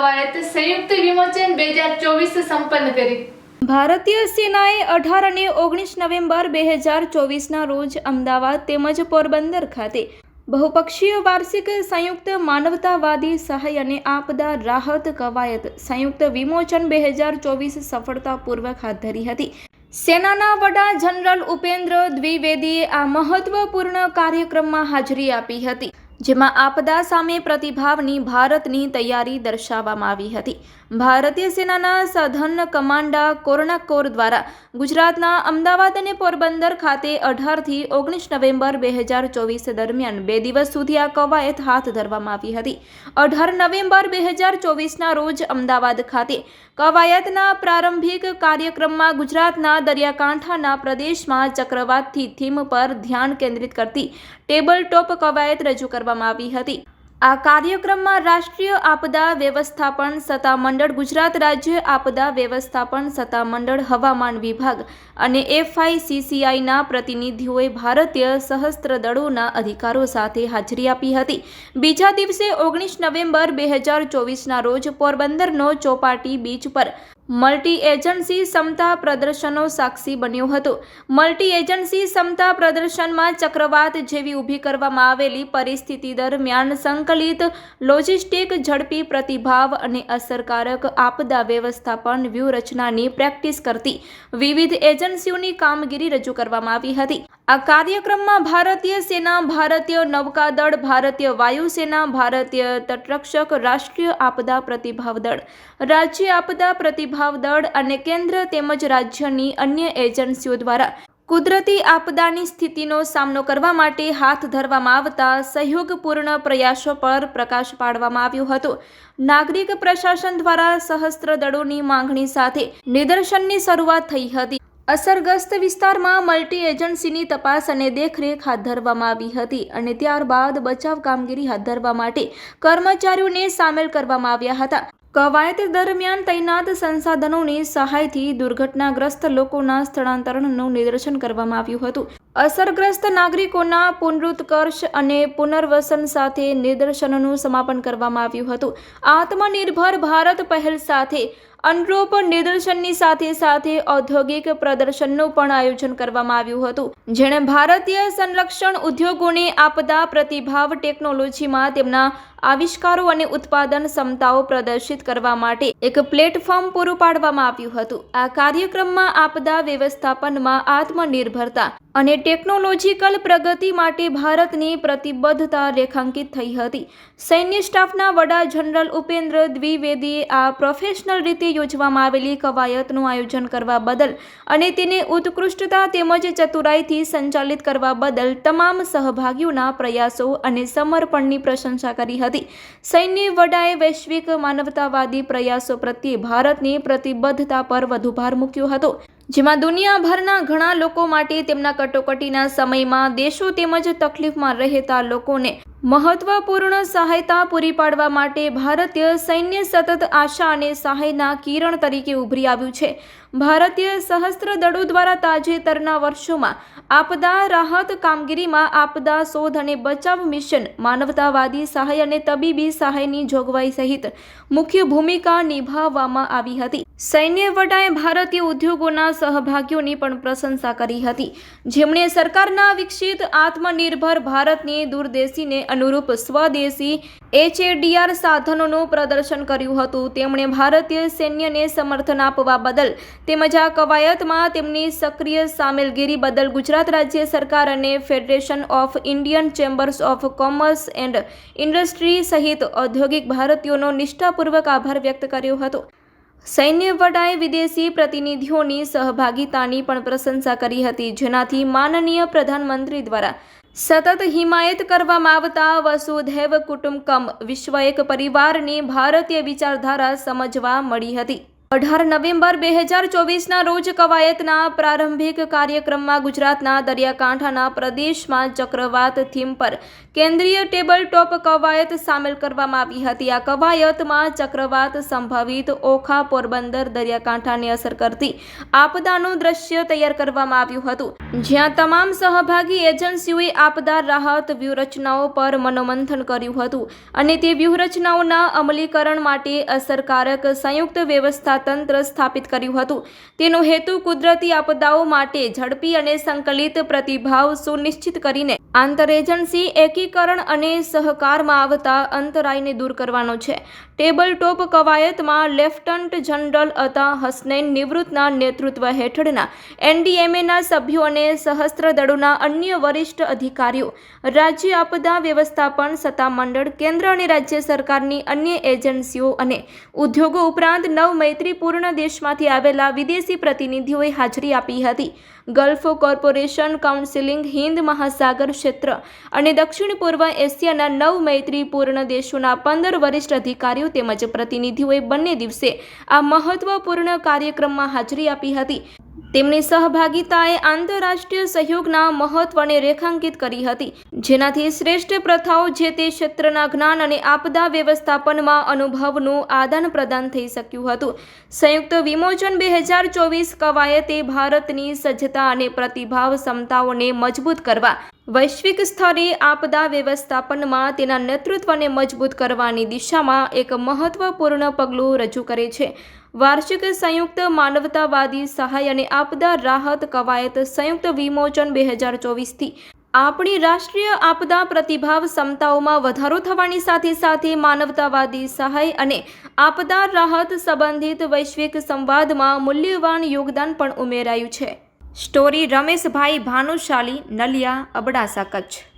કવાયત સંયુક્ત વિમોચન બે હજાર ચોવીસ સંપન્ન કરી. ભારતીય સેનાએ અઢાર અને ઓગણીસ નવેમ્બર બે હજાર ચોવીસના રોજ અમદાવાદ તેમજ પોરબંદર ખાતે બહુપક્ષીય વાર્ષિક સંયુક્ત માનવતાવાદી સહાય અને આપદા રાહત કવાયત સંયુક્ત વિમોચન બે હજાર ચોવીસ સફળતાપૂર્વક હાથ ધરી હતી. સેનાના વડા જનરલ ઉપેન્દ્ર દ્વિવેદીએ આ મહત્વપૂર્ણ કાર્યક્રમમાં હાજરી આપી હતી. જેમાં આપદા સામે પ્રતિભાવની ભારતની તૈયારી દર્શાવવામાં આવી હતી. ભારતીય સેનાના સઘન કમાન્ડા કોરણાકોર દ્વારા ગુજરાતના અમદાવાદ અને પોરબંદર ખાતે અઢારથી ઓગણીસ નવેમ્બર બે હજાર ચોવીસ દરમિયાન બે દિવસ સુધી આ કવાયત હાથ ધરવામાં આવી હતી. અઢાર નવેમ્બર બે હજાર ચોવીસના રોજ અમદાવાદ ખાતે કવાયતના પ્રારંભિક કાર્યક્રમમાં ગુજરાતના દરિયાકાંઠાના પ્રદેશમાં ચક્રવાતથી થીમ પર ધ્યાન કેન્દ્રિત કરતી ટેબલ ટોપ કવાયત રજૂ કરવામાં આવી હતી. આ કાર્યક્રમમાં રાષ્ટ્રીય આપદા વ્યવસ્થાપન સત્તામંડળ, ગુજરાત રાજ્ય આપદા વ્યવસ્થાપન સત્તામંડળ, હવામાન વિભાગ અને એફઆઈસીસીઆઈના પ્રતિનિધિઓએ ભારતીય સહસ્ત્ર દળોના અધિકારો સાથે હાજરી આપી હતી. બીજા દિવસે ઓગણીસ નવેમ્બર બે હજાર ચોવીસના રોજ પોરબંદરનો ચોપાટી બીચ પર મલ્ટી એજન્સી ક્ષમતા પ્રદર્શનનો સાક્ષી બન્યો હતો. મલ્ટી એજન્સી ક્ષમતા પ્રદર્શનમાં ચક્રવાત જેવી ઊભી કરવામાં આવેલી પરિસ્થિતિ દરમિયાન સંકલિત લોજિસ્ટિક ઝડપી પ્રતિભાવ અને અસરકારક આપદા વ્યવસ્થાપન વ્યૂહરચનાની પ્રેક્ટિસ કરતી વિવિધ એજન્સીઓની કામગીરી રજૂ કરવામાં આવી હતી. આ કાર્યક્રમમાં ભારતીય સેના, ભારતીય નૌકાદળ, ભારતીય વાયુસેના, ભારતીય તટરક્ષક, રાષ્ટ્રીય આપદા પ્રતિભાવ દળ, રાજ્ય આપદા પ્રતિભાવ દળ અને કેન્દ્ર તેમજ રાજ્યની અન્ય એજન્સીઓ દ્વારા કુદરતી આપદાની સ્થિતિનો સામનો કરવા માટે હાથ ધરવામાં આવતા સહયોગપૂર્ણ પ્રયાસો પર પ્રકાશ પાડવામાં આવ્યો હતો. નાગરિક પ્રશાસન દ્વારા સહસ્ત્ર દળોની માંગણી સાથે નિદર્શનની શરૂઆત થઈ હતી. અસરગ્રસ્ત વિસ્તારમાં મલ્ટી એજન્સીની તપાસ અને દેખરેખ હાથ ધરવામાં આવી હતી અને ત્યારબાદ બચાવ કામગીરી હાથ ધરવા માટે કર્મચારીઓને સામેલ કરવામાં આવ્યા હતા. કવાયત દરમિયાન તૈનાત સંસાધનોની સહાયથી દુર્ઘટનાગ્રસ્ત લોકોના સ્થળાંતરણનું નિદર્શન કરવામાં આવ્યું હતું. અસરગ્રસ્ત નાગરિકોના પુનરુત્કર્ષ અને પુનર્વસન સાથે નિદર્શનનું સમાપન કરવામાં આવ્યું હતું. આત્મનિર્ભર ભારત પહેલ સાથે અનુરૂપ નિદર્શનની સાથે સાથે ઔદ્યોગિક પ્રદર્શનનું પણ આયોજન કરવામાં આવ્યું હતું, જેણે ભારતીય સંરક્ષણ ઉદ્યોગોને આપદા પ્રતિભાવ ટેકનોલોજીમાં તેમના આવિષ્કારો અને ઉત્પાદન ક્ષમતાઓ પ્રદર્શિત કરવા માટે એક પ્લેટફોર્મ પૂરું પાડવામાં આવ્યું હતું. આ કાર્યક્રમમાં આપદા વ્યવસ્થાપનમાં આત્મનિર્ભરતા અને ટેકનોલોજીકલ પ્રગતિ માટે ભારતની પ્રતિબદ્ધતા રેખાંકિત થઈ હતી. સૈન્ય સ્ટાફના વડા જનરલ ઉપેન્દ્ર દ્વિવેદીએ આ પ્રોફેશનલ રીતે યોજવામાં આવેલી કવાયતનું આયોજન કરવા બદલ અને તેને ઉત્કૃષ્ટતા તેમજ ચતુરાઈથી સંચાલિત કરવા બદલ તમામ સહભાગીઓના પ્રયાસો અને સમર્પણની પ્રશંસા કરી હતી. સૈન્ય વડાએ વૈશ્વિક માનવતાવાદી પ્રયાસો પ્રત્યે ભારતની પ્રતિબદ્ધતા પર વધુ ભાર મૂક્યો હતો. જેમાં દુનિયાભરના ઘણા લોકો માટે તેમના કટોકટીના સમયમાં દેશો તેમજ તકલીફમાં રહેતા લોકોને મહત્વપૂર્ણ સહાયતા પૂરી પાડવા માટે ભારતીય સૈન્ય સતત આશા અને સહાયના કિરણ તરીકે ઉભરી આવ્યું છે. ભારતીય સહસ્ત્ર દળો દ્વારા તાજેતરના વર્ષોમાં આપદા રાહત કામગીરીમાં આપદા શોધ અને બચાવ મિશન, માનવતાવાદી સહાય અને તબીબી સહાયની જોગવાઈ સહિત મુખ્ય ભૂમિકા નિભાવવામાં આવી હતી. સૈન્ય વડાએ ભારતીય ઉદ્યોગોના સહભાગીઓની પણ પ્રશંસા કરી હતી. જેમણે સરકારના વિકસિત આત્મનિર્ભર ભારતની દૂરદેશીને અનુરૂપ સ્વદેશી એચએડીઆર સાધનોનું પ્રદર્શન કર્યું હતું. તેમણે ભારતીય સૈન્યને સમર્થન આપવા બદલ તેમજ આ કવાયતમાં તેમની સક્રિય સામેલગીરી બદલ ગુજરાત રાજ્ય સરકાર અને federation of Indian chambers of commerce and industry સહિત ઔદ્યોગિક ભારતીયોનો નિષ્ઠાપૂર્વક આભાર વ્યક્ત કર્યો હતો. સૈન્ય વડાએ વિદેશી પ્રતિનિધિઓની સહભાગિતાની પણ પ્રશંસા કરી હતી, જેનાથી માનનીય પ્રધાનમંત્રી દ્વારા સતત હિમાયત કરવામાં આવતા વસુધૈવ કુટુંબકમ વિશ્વ એક પરિવારની ભારતીય વિચારધારા સમજવા મળી હતી. અઢાર નવેમ્બર બે હજાર ચોવીસના રોજ કવાયતના પ્રારંભિક કાર્યક્રમમાં ગુજરાતના દરિયાકાંઠાના પ્રદેશમાં ચક્રવાત થીમ પર કેન્દ્રીય ટેબલ ટોપ કવાયત સામેલ કરવામાં આવી હતી. આ કવાયતમાં ચક્રવાત સંભવિત ઓખા પોરબંદર દરિયાકાંઠાને અસર કરતી આપદાનું દ્રશ્ય તૈયાર કરવામાં આવ્યું હતું. જ્યાં તમામ સહભાગી એજન્સીઓએ આપદા રાહત વ્યૂહરચનાઓ પર મનોમંથન કર્યું હતું અને તે વ્યૂહરચનાઓના અમલીકરણ માટે અસરકારક સંયુક્ત વ્યવસ્થા તંત્ર સ્થાપિત કર્યું હતું. તેનો હેતુ કુદરતી આપદાઓ માટે ઝડપી અને સંકલિત પ્રતિભાવ સુનિશ્ચિત કરીને આંતરએજન્સી એકીકરણ અને સહકારમાં આવતા અંતરાયને દૂર કરવાનો છે. ટેબલ ટોપ કવાયતમાં લેફ્ટનન્ટ જનરલ અતા હસનૈન નિવૃત્તના નેતૃત્વ હેઠળના એનડીએમએના સભ્યો અને સહસ્ત્ર અન્ય વરિષ્ઠ અધિકારીઓ, રાજ્ય આપદા વ્યવસ્થાપન સત્તામંડળ, કેન્દ્ર અને રાજ્ય સરકારની અન્ય એજન્સીઓ અને ઉદ્યોગો ઉપરાંત નવ મૈત્રીપૂર્ણ દેશમાંથી આવેલા વિદેશી પ્રતિનિધિઓએ હાજરી આપી હતી. ગલ્ફ કોર્પોરેશન કાઉન્સિલિંગ હિન્દ મહાસાગર ક્ષેત્ર અને દક્ષિણ પૂર્વ એશિયાના નવ મૈત્રીપૂર્ણ દેશોના પંદર વરિષ્ઠ અધિકારીઓ તેમજ પ્રતિનિધિઓએ બંને દિવસે આ મહત્વપૂર્ણ કાર્યક્રમમાં હાજરી આપી હતી. તેમની સહભાગિતાએ આંતરરાષ્ટ્રીય સહયોગના મહત્વને રેખાંકિત કરી હતી. જેનાથી શ્રેષ્ઠ પ્રથાઓ જે તે ક્ષેત્રના જ્ઞાન અને આપદા વ્યવસ્થાપનમાં અનુભવનું આદાન પ્રદાન થઈ શક્યું હતું. સંયુક્ત વિમોચન બે હજાર ચોવીસ કવાયતે ભારતની સજ્જતા અને પ્રતિભાવ ક્ષમતાઓને મજબૂત કરવા, વૈશ્વિક સ્તરે આપદા વ્યવસ્થાપનમાં તેના નેતૃત્વને મજબૂત કરવાની દિશામાં એક મહત્વપૂર્ણ પગલું રજૂ કરે છે. વાર્ષિક સંયુક્ત માનવતાવાદી સહાય અને આપદા રાહત કવાયત સંયુક્ત વિમોચન બે હજાર ચોવીસથી આપણી રાષ્ટ્રીય આપદા પ્રતિભાવ ક્ષમતાઓમાં વધારો થવાની સાથે સાથે માનવતાવાદી સહાય અને આપદા રાહત સંબંધિત વૈશ્વિક સંવાદમાં મૂલ્યવાન યોગદાન પણ ઉમેરાયું છે. સ્ટોરી રમેશભાઈ ભાનુશાલી, નલિયા, અબડાસા, કચ્છ.